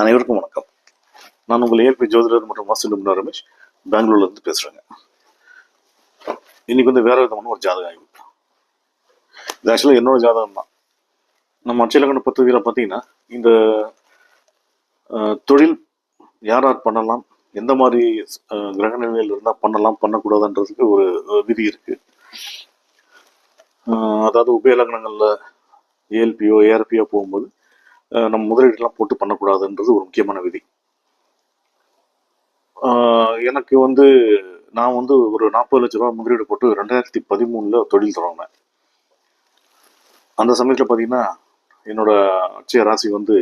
அனைவருக்கும் வணக்கம். நான் உங்கள் ஏற்பி ஜோதிடர் மற்றும் வாஸ்து நிபுணர் ரமேஷ் பெங்களூர்ல இருந்து பேசுறேங்க. இன்னைக்கு வந்து வேற விதமான ஒரு ஜாதக ஆய்வு. இது ஆக்சுவலாக என்னோட ஜாதகம் தான். நம்ம அச்சலக்கண பத்திரிகையில் பார்த்தீங்கன்னா இந்த தொழில் யார் யார் பண்ணலாம் எந்த மாதிரி கிரக நிலையில் இருந்தால் பண்ணலாம் பண்ணக்கூடாதுன்றதுக்கு ஒரு விதி இருக்கு. அதாவது உபயலக்கணங்களில் ஏஎல்பியோ ஏஆர்பியோ போகும்போது நம்ம முதலீடுலாம் போட்டு பண்ணக்கூடாதுன்றது ஒரு முக்கியமான விதி. எனக்கு வந்து நான் வந்து ஒரு நாற்பது லட்ச ரூபா முதலீடு போட்டு ரெண்டாயிரத்தி பதிமூணில் தொழில் தொடங்கினேன். அந்த சமயத்தில் பார்த்தீங்கன்னா என்னோட அச்சய ராசி வந்து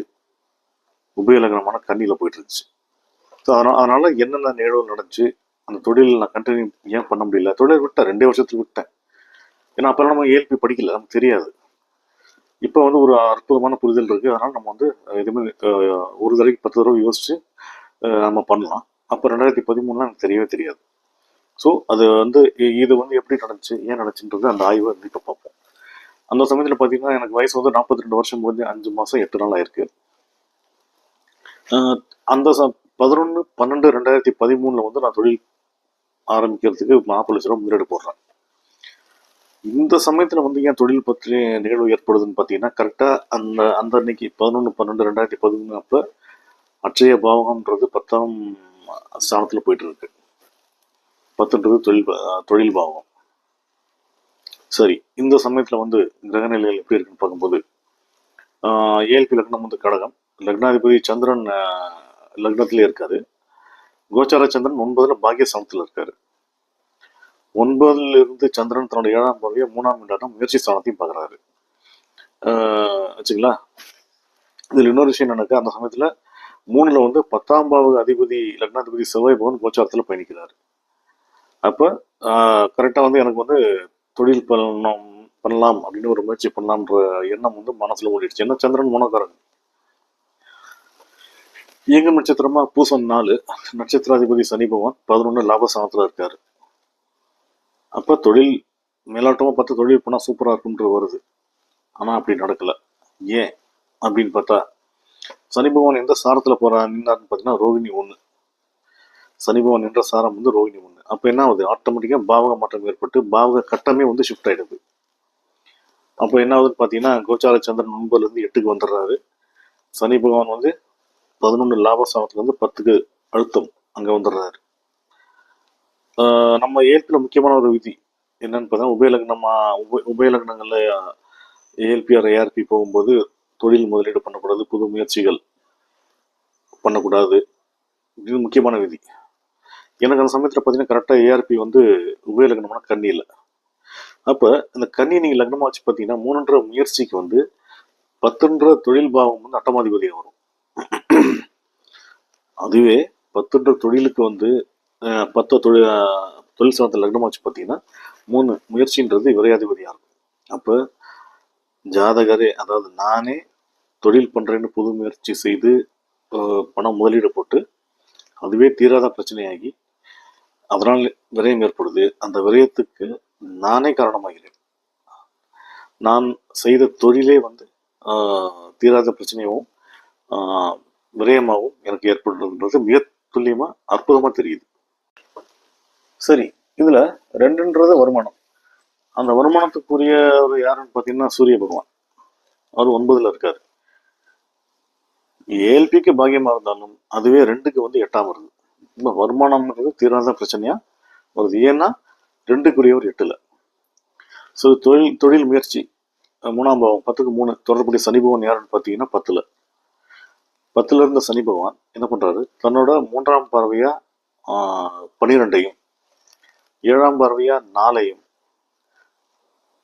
உபயலகனமான கண்ணியில் போயிட்டு இருந்துச்சு ஸோ அதனால் அதனால் என்னென்ன நிகழ்வு நடந்துச்சு அந்த தொழில் நான் கண்டினியூ ஏன் பண்ண முடியல? தொழில் விட்டேன் ரெண்டே வருஷத்துக்கு விட்டேன். ஏன்னா அப்போ நம்ம ஏல்பி படிக்கல நமக்கு தெரியாது. இப்போ வந்து ஒரு அற்புதமான புரிதல் இருக்குது அதனால் நம்ம வந்து எதுவுமே ஒரு தடவைக்கு பத்து தடவை யோசிச்சு நம்ம பண்ணலாம். அப்போ ரெண்டாயிரத்தி பதிமூணுலாம் எனக்கு தெரியவே தெரியாது. ஸோ அது வந்து இது வந்து எப்படி நடந்துச்சு ஏன் நடந்துச்சுன்றது அந்த ஆய்வை வந்து இப்போ பார்ப்போம். அந்த சமயத்தில் பார்த்தீங்கன்னா எனக்கு வயசு வந்து நாற்பத்தி ரெண்டு வருஷம் போது அஞ்சு மாதம் எட்டு நாள் ஆயிருக்கு. அந்த ச பதினொன்று பன்னெண்டு ரெண்டாயிரத்தி பதிமூணில் வந்து நான் தொழில் ஆரம்பிக்கிறதுக்கு நாற்பது லட்ச முதலீடு போடுறேன். இந்த சமயத்தில் வந்து ஏன் தொழில் பற்றி நிகழ்வு ஏற்படுதுன்னு பார்த்தீங்கன்னா கரெக்டாக அந்த அந்த அன்னைக்கு பதினொன்று பன்னெண்டு ரெண்டாயிரத்தி பதிமூணு அப்போ அட்சய பாவகம்ன்றது பத்தாம் ஸ்தானத்தில் போயிட்டு இருக்கு பத்துன்றது தொழில் தொழில் பாவகம். சரி இந்த சமயத்தில் வந்து கிரகநிலைகள் எப்படி இருக்குன்னு பார்க்கும்போது ஏழ்பி லக்னம் வந்து கடகம். லக்னாதிபதி சந்திரன் லக்னத்திலே இருக்காரு. கோச்சார சந்திரன் ஒன்பதுல பாக்கியஸ்தானத்தில் இருக்காரு. ஒன்பதுல இருந்து சந்திரன் தன்னோட ஏழாம் பார்வையை மூணாம் இடம் முயற்சி ஸ்தானத்தையும் பார்க்குறாரு. வச்சுங்களா இதில் இன்னொரு விஷயம் என்னன்னாக்கா அந்த சமயத்தில் மூணுல வந்து பத்தாம் பாவக அதிபதி லக்னாதிபதி செவ்வாய் பவன் கோச்சாரத்தில் பயணிக்கிறாரு. அப்போ கரெக்டாக வந்து எனக்கு வந்து தொழில் பண்ணணும் பண்ணலாம் அப்படின்னு ஒரு முயற்சி பண்ணலாம்ன்ற எண்ணம் வந்து மனசில் ஓடிடுச்சு. ஏன்னா சந்திரன் மூணக்காரன் இயங்கும் நட்சத்திரமா பூசம் நாலு நட்சத்திராதிபதி சனி பகவான் பதினொன்று லாபஸ்தானத்தில் இருக்காரு. அப்போ தொழில் மேலோட்டமாக பார்த்து தொழில் பண்ணால் சூப்பராக இருக்கும்ன்ற வருது. ஆனால் அப்படி நடக்கலை. ஏன்? அப்படின்னு பார்த்தா சனி பகவான் எந்த சாரத்தில் போகிற நின்னாருன்னு பார்த்தீங்கன்னா ரோகிணி ஒன்று சனி பகவான் என்ற சாரம் வந்து ரோகிணி ஒன்று அப்போ என்ன ஆகுது? ஆட்டோமேட்டிக்காக பாவக மாற்றம் ஏற்பட்டு பாவக கட்டமே வந்து ஷிஃப்ட் ஆகிடுது அப்போ என்ன ஆகுதுன்னு பார்த்தீங்கன்னா கோச்சார சந்திரன் இருந்து எட்டுக்கு வந்துடுறாரு. சனி பகவான் வந்து பதினொன்று லாபஸ்தானத்துல இருந்து பத்துக்கு அழுத்தம். அங்கே வந்துடுறாரு. நம்ம ஏற்பில் முக்கியமான ஒரு விதி என்னன்னு பார்த்தா உபயலக்னமா உப உபயலக்னங்களில் ஏஎல்பிஆர் ஏஆர்பி போகும்போது தொழில் முதலீடு பண்ணக்கூடாது புது முயற்சிகள் பண்ணக்கூடாது. இது முக்கியமான விதி. எனக்கு அந்த சமயத்தில் பார்த்தீங்கன்னா கரெக்டாக ஏஆர்பி வந்து உபயலக்னமான கண்ணியில் இல்லை. அப்போ இந்த கண்ணி நீங்கள் லக்னமாக வச்சு பார்த்தீங்கன்னா மூணுன்ற முயற்சிக்கு வந்து பத்துன்ற தொழில் பாவம் வந்து அட்டமாதிபதியாக வரும். அதுவே பத்துன்ற தொழிலுக்கு வந்து பத்து தொழில் தொழில் சார்ந்த லக்னமாக வச்சு பார்த்தீங்கன்னா மூணு முயற்சின்றது விரையாதிபதியாக இருக்கும். அப்போ ஜாதகரே அதாவது நானே தொழில் பண்ணுறேன்னு புது முயற்சி செய்து பணம் முதலீடு போட்டு அதுவே தீராத பிரச்சனையாகி அதனால் விரயம் ஏற்படுது. அந்த விரயத்துக்கு நானே காரணமாகிறேன். நான் செய்த தொழிலே வந்து தீராத பிரச்சனையாகவும் விரயமாகவும் எனக்கு ஏற்படுறதுன்றது மிக துல்லியமாக அற்புதமாக தெரியுது. சரி இதுல ரெண்டுன்றது வருமானம். அந்த வருமானத்துக்குரிய ஒரு யாருன்னு பார்த்தீங்கன்னா சூரிய பகவான். அவர் ஒன்பதுல இருக்கார். ஏஎல்பிக்கு பாக்கியமா இருந்தாலும் அதுவே ரெண்டுக்கு வந்து எட்டாம் வருது. ரொம்ப வருமானம்ன்றது தீராத பிரச்சனையா வருது. ஏன்னா ரெண்டுக்குரியவர் எட்டுல. ஸோ தொழில் தொழில் முயற்சி. மூணாம் பாவம் பத்துக்கு மூணு. தொடர்புடைய சனி பகவான் யாருன்னு பார்த்தீங்கன்னா பத்துல. பத்துல இருந்த சனி பகவான் என்ன பண்றாரு? தன்னோட மூன்றாம் பார்வையாக ஆஹ், பனிரெண்டையும் ஏழாம் பார்வையா நாலையும்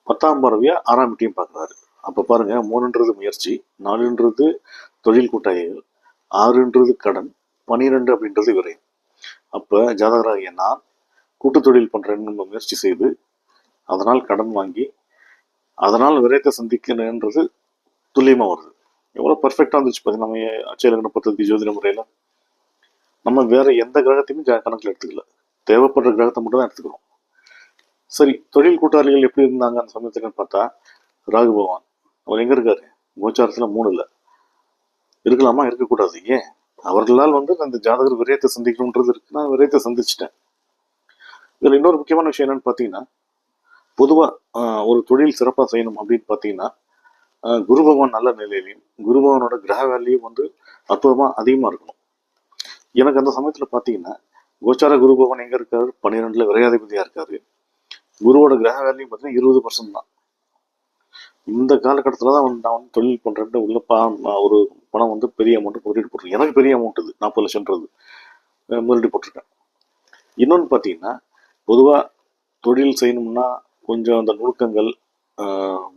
பத்தாம் பார்வையா ஆறாம் வீட்டையும் பார்க்குறாரு. அப்போ பாருங்க மூணுன்றது முயற்சி நாலுன்றது தொழில் கூட்டாளிகள் ஆறுன்றது கடன் பனிரெண்டு அப்படின்றது விரையும் அப்போ ஜாதகராகிய நான் கூட்டு தொழில் பண்ணுறேன்னு நம்ம முயற்சி செய்து அதனால் கடன் வாங்கி அதனால் விரயத்தை சந்திக்கணுன்றது துல்லியமாக வருது. எவ்வளோ பர்ஃபெக்டாக இருந்துச்சு பார்த்தீங்கன்னா நம்ம அச்சயலகன பദ്ധதி ஜோதிட முறையில். நம்ம வேற எந்த கிரகத்தையுமே கணக்கில் எடுத்துக்கல. தேவைப்படுற கிரகத்தை மட்டும் தான் எடுத்துக்கிறோம். சரி தொழில் கூட்டாளிகள் எப்படி இருந்தாங்க அந்த சமயத்துக்குன்னு பார்த்தா ராகு பகவான் அவர் எங்கே இருக்காரு? கோச்சாரத்தில் மூணு இல்லை. இருக்கலாமா? இருக்கக்கூடாது. ஏன்? அவர்களால் வந்து அந்த ஜாதகர் விரயத்தை சந்திக்கணுன்றது இருக்கு. நான் விரயத்தை சந்திச்சிட்டேன். இதில் இன்னொரு முக்கியமான விஷயம் என்னன்னு பார்த்தீங்கன்னா பொதுவாக ஒரு தொழில் சிறப்பாக செய்யணும் அப்படின்னு பார்த்தீங்கன்னா குரு பகவான் நல்ல நிலையிலையும் குரு பகவானோட கிரக வேலையும் வந்து அற்புதமாக அதிகமாக இருக்கணும். எனக்கு அந்த சமயத்தில் பார்த்தீங்கன்னா கோச்சார குரு பகவான் எங்கே இருக்காரு? பன்னிரெண்டுல விரையாதிபதியாக இருக்காரு. குருவோட கிரக வேலையும் பார்த்தீங்கன்னா இருபது பர்சன்ட் தான். இந்த காலகட்டத்தில் தான் வந்து நான் வந்து தொழில் பண்ணுறேன் உள்ள பா ஒரு பணம் வந்து பெரிய அமௌண்ட் முதலீடு போட்டிருக்கேன் எனக்கு பெரிய அமௌண்ட் இது நாற்பது லட்சம்ன்றது முதலீடு போட்டிருக்கேன். இன்னொன்று பார்த்தீங்கன்னா பொதுவாக தொழில் செய்யணும்னா கொஞ்சம் அந்த நுணுக்கங்கள்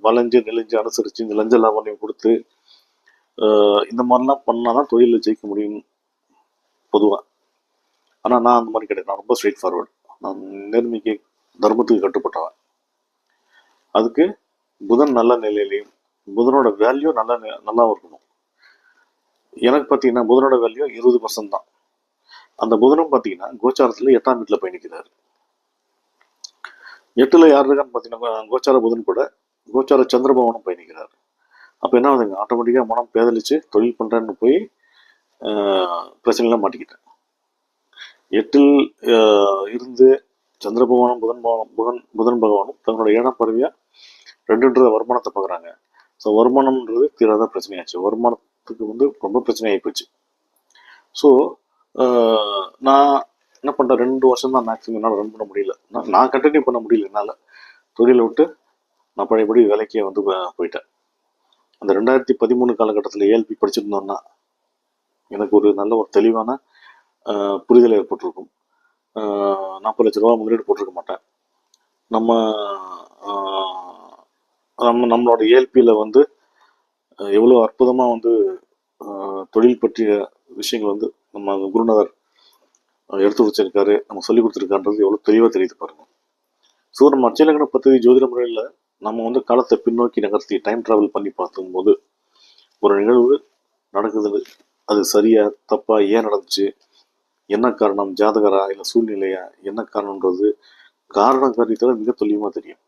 வளைஞ்சு நெளிஞ்சு அனுசரித்து இந்த லஞ்ச லாபம் கொடுத்து இந்த மாதிரிலாம் பண்ணால் தான் தொழிலில் ஜெயிக்க முடியும் பொதுவாக ஆனால் நான் அந்த மாதிரி கிடையாது. நான் ரொம்ப ஸ்ட்ரெயிட் ஃபார்வர்டு நான் நேர்மைக்கு தர்மத்துக்கு கட்டுப்பட்டவன். அதுக்கு புதன் நல்ல நிலையிலையும் புதனோட வேல்யூ நல்ல நி- நல்லா இருக்கணும். எனக்கு பார்த்தீங்கன்னா புதனோட வேல்யூ இருபது பர்சன்ட் தான். அந்த புதனும் பார்த்தீங்கன்னா கோச்சாரத்தில் எட்டாம் வீட்டில் பயணிக்கிறார் எட்டில் யார் இருக்கான்னு பார்த்தீங்கன்னா கோச்சார புதன் கூட கோச்சார சந்திரபவனும் பயணிக்கிறார் அப்போ என்ன ஆகுதுங்க? ஆட்டோமேட்டிக்காக மனம் பேதலிச்சு தொழில் பண்ணுறேன்னு போய் பிரச்சனைலாம் மாட்டிக்கிட்டேன். எட்டில் இருந்து சந்திர பகவானும் புதன் பகவானும் புதன் புதன் பகவானும் தங்களோட ஏழாம் பறவையாக ரெண்டுன்றத வருமானத்தை பார்க்குறாங்க. ஸோ வருமானம்ன்றது தீராத பிரச்சனையாச்சு. வருமானத்துக்கு வந்து ரொம்ப பிரச்சனையாகி போச்சு. ஸோ நான் என்ன பண்ணுறேன் ரெண்டு வருஷம் தான் மேக்ஸிமம் என்னால் ரன் பண்ண முடியல. நான் நான் கண்டினியூ பண்ண முடியல என்னால். தொழிலை விட்டு நான் பழையபடி வேலைக்கே வந்து போயிட்டேன். அந்த ரெண்டாயிரத்தி பதிமூணு காலகட்டத்தில் ஏஎல்பி படிச்சிருந்தோன்னா எனக்கு ஒரு நல்ல ஒரு தெளிவான புரிதல் ஏற்பட்டிருக்கும். நாற்பது லட்ச ரூபா முதலீடு போட்டிருக்க மாட்டேன். நம்ம நம்ம நம்மளோட ஏஎல்பியில் வந்து எவ்வளோ அற்புதமாக வந்து தொழில் பற்றிய விஷயங்கள் வந்து நம்ம குருநாதர் எடுத்து வச்சிருக்காரு. நம்ம சொல்லி கொடுத்துருக்கான்றது எவ்வளோ தெளிவாக தெரியுது பாருங்க. ஸோ நம்ம அச்சலக்கண பദ്ധதி ஜோதிட முறையில் நம்ம வந்து காலத்தை பின்னோக்கி நகர்த்தி டைம் ட்ராவல் பண்ணி பார்க்கும்போது ஒரு நிகழ்வு நடக்குது. அது சரியா தப்பா ஏன் நடந்துச்சு? என்ன காரணம்? ஜாதகரா இல்லை சூழ்நிலையா? என்ன காரணம்ன்றது காரணம் காரியத்தில் மிக துல்லியமாக தெரியும்.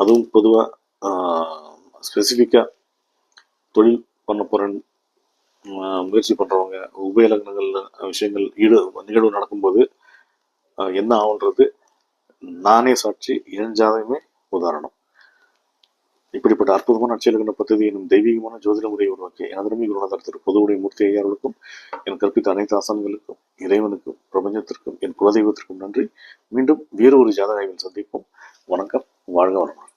அதுவும் பொதுவாக ஸ்பெசிஃபிக்காக தொழில் பண்ண போகிறேன் முயற்சி பண்ணுறவங்க உபயலக்னங்கள் விஷயங்கள் ஈடு நிகழ்வு நடக்கும்போது என்ன ஆகுன்றது நானே சாட்சி என் ஜாதகமே உதாரணம். இப்படிப்பட்ட அற்புதமான அச்சலகன பദ്ധதி எனும் தெய்வீகமான ஜோதிட முறையை உருவாக்கி எனதரமை குருநாதர் திரு பொதுவுடைய மூர்த்தி ஐயார்களுக்கும் என் கற்பித்த அனைத்து ஆசான்களுக்கும் இறைவனுக்கும் பிரபஞ்சத்திற்கும் என் குலதெய்வத்திற்கும் நன்றி. மீண்டும் வேறு ஒரு ஜாதகாய்வில் சந்திப்போம். வணக்கம். வாழ்க வளமுடன்.